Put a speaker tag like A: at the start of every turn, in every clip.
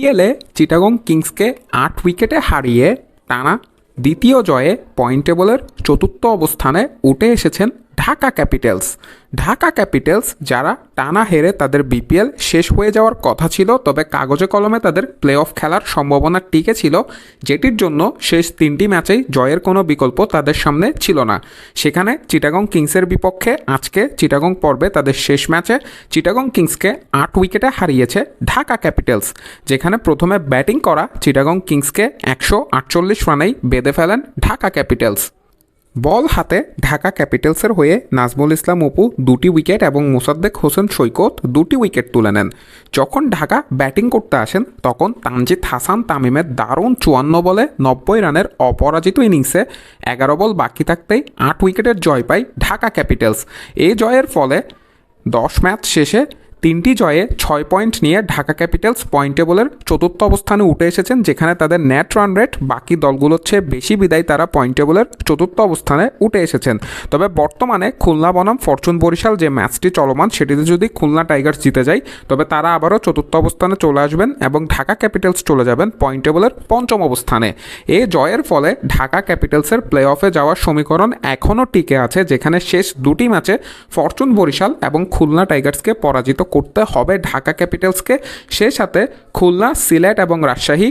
A: বিপিএলে চিটাগং কিংসকে আট উইকেটে হারিয়ে টানা দ্বিতীয় জয়ে পয়েন্ট টেবলের চতুর্থ অবস্থানে উঠে এসেছেন ঢাকা ক্যাপিটালস। ঢাকা ক্যাপিটালস যারা টানা হেরে তাদের বিপিএল শেষ হয়ে যাওয়ার কথা ছিল, তবে কাগজে কলমে তাদের প্লে অফ খেলার সম্ভাবনা টিকে ছিল, যেটির জন্য শেষ তিনটি ম্যাচেই জয়ের কোনো বিকল্প তাদের সামনে ছিল না। সেখানে চিটাগং কিংসের বিপক্ষে আজকে চিটাগং পর্বে তাদের শেষ ম্যাচে চিটাগং কিংসকে আট উইকেটে হারিয়েছে ঢাকা ক্যাপিটালস, যেখানে প্রথমে ব্যাটিং করা চিটাগং কিংসকে একশো আটচল্লিশ রানেই বেঁধে ফেলেন ঢাকা ক্যাপিটালস। বল হাতে ঢাকা ক্যাপিটালসের হয়ে নাজমুল ইসলাম অপু দুটি উইকেট এবং মোসাদ্দেক হোসেন সৈকত দুটি উইকেট তুলে নেন। যখন ঢাকা ব্যাটিং করতে আসেন, তখন তানজিদ হাসান তামিমের দারুণ চুয়ান্ন বলে নব্বই রানের অপরাজিত ইনিংসে এগারো বল বাকি থাকতেই আট উইকেটের জয় পায় ঢাকা ক্যাপিটালস। এই জয়ের ফলে দশ ম্যাচ শেষে তিনটি জয়ে ছয় পয়েন্ট নিয়ে ঢাকা ক্যাপিটালস পয়েন্ট টেবলের চতুর্থ অবস্থানে উঠে এসেছেন, যেখানে তাদের নেট রান রেট বাকি দলগুলোর চেয়ে বেশি বিদায় তারা পয়েন্ট টেবলের চতুর্থ অবস্থানে উঠে এসেছেন। তবে বর্তমানে খুলনা বনাম, ফরচুন বরিশাল যে ম্যাচটি চলমান, সেটিতে যদি খুলনা টাইগার্স জিতে যায়, তবে তারা আবারও চতুর্থ অবস্থানে চলে আসবেন এবং ঢাকা ক্যাপিটালস চলে যাবেন পয়েন্ট টেবলের পঞ্চম অবস্থানে। এ জয়ের ফলে ঢাকা ক্যাপিটালসের প্লে অফে যাওয়ার সমীকরণ এখনও টিকে আছে, যেখানে শেষ দুটি ম্যাচে ফরচুন বরিশাল এবং খুলনা টাইগার্সকে পরাজিত করতে হবে ঢাকা ক্যাপিটালসকে। সে সাথে খুলনা সিলেট এবং রাজশাহী।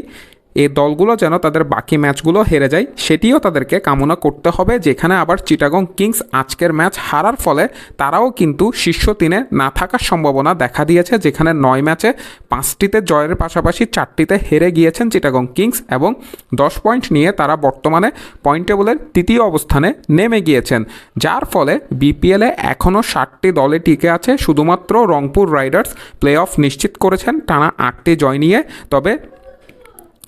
A: এই দলগুলো যেন তাদের বাকি ম্যাচগুলো হেরে যায়, সেটিও তাদেরকে কামনা করতে হবে। যেখানে আবার চিটাগং কিংস আজকের ম্যাচ হারার ফলে তারাও কিন্তু শীর্ষ তিনে না থাকার সম্ভাবনা দেখা দিয়েছে, যেখানে নয় ম্যাচে পাঁচটিতে জয়ের পাশাপাশি চারটিতে হেরে গিয়েছেন চিটাগং কিংস এবং দশ পয়েন্ট নিয়ে তারা বর্তমানে পয়েন্ট টেবলের তৃতীয় অবস্থানে নেমে গিয়েছেন। যার ফলে বিপিএলে এখনও ষাটটি দলে টিকে আছে, শুধুমাত্র রংপুর রাইডার্স প্লে অফ নিশ্চিত করেছেন, টানা আটটি জয় নিয়ে। তবে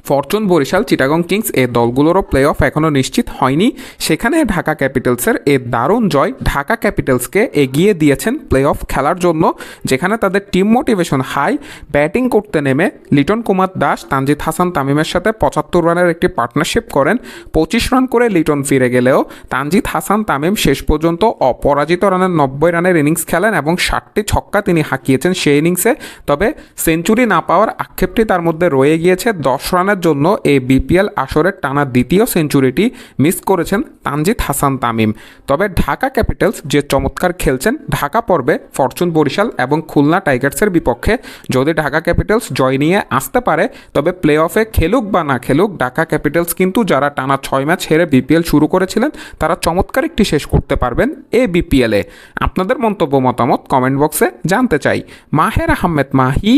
A: ফরচুন, বরিশাল, চিটাগং কিংস এ দলগুলোরও প্লে অফ এখনও নিশ্চিত হয়নি। সেখানে ঢাকা ক্যাপিটালসের এ দারুণ জয় ঢাকা ক্যাপিটালসকে এগিয়ে দিয়েছেন প্লে অফ খেলার জন্য, যেখানে তাদের টিম মোটিভেশন হাই, ব্যাটিং করতে নেমে লিটন কুমার দাস, তানজিদ হাসান তামিমের সাথে পঁচাত্তর রানের একটি পার্টনারশিপ করেন। পঁচিশ রান করে লিটন ফিরে গেলেও তানজিদ হাসান তামিম শেষ পর্যন্ত অপরাজিত রানের নব্বই রানের ইনিংস খেলেন এবং ষাটটি ছক্কা তিনি হাঁকিয়েছেন সেই ইনিংসে। তবে সেঞ্চুরি না পাওয়ার আক্ষেপটি তার মধ্যে রয়ে গিয়েছে। দশ রানের জন্য এই বিপিএল আসরের টানা দ্বিতীয় সেঞ্চুরিটি মিস করেছেন তানজিদ হাসান তামিম। তবে ঢাকা ক্যাপিটালস যে চমৎকার খেলছেন, ঢাকা পর্বে ফরচুন বরিশাল এবং খুলনা টাইগার্সের বিপক্ষে যদি ঢাকা ক্যাপিটালস জয় নিয়ে আসতে পারে, তবে প্লে অফে খেলুক বা না খেলুক, ঢাকা ক্যাপিটালস কিন্তু যারা টানা ছয় ম্যাচ হেরে বিপিএল শুরু করেছিলেন, তারা চমৎকার একটি শেষ করতে পারবেন এ বিপিএলে। আপনাদের মন্তব্য মতামত কমেন্ট বক্সে জানতে চাই। Maher Ahmed Mahi,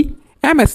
A: M S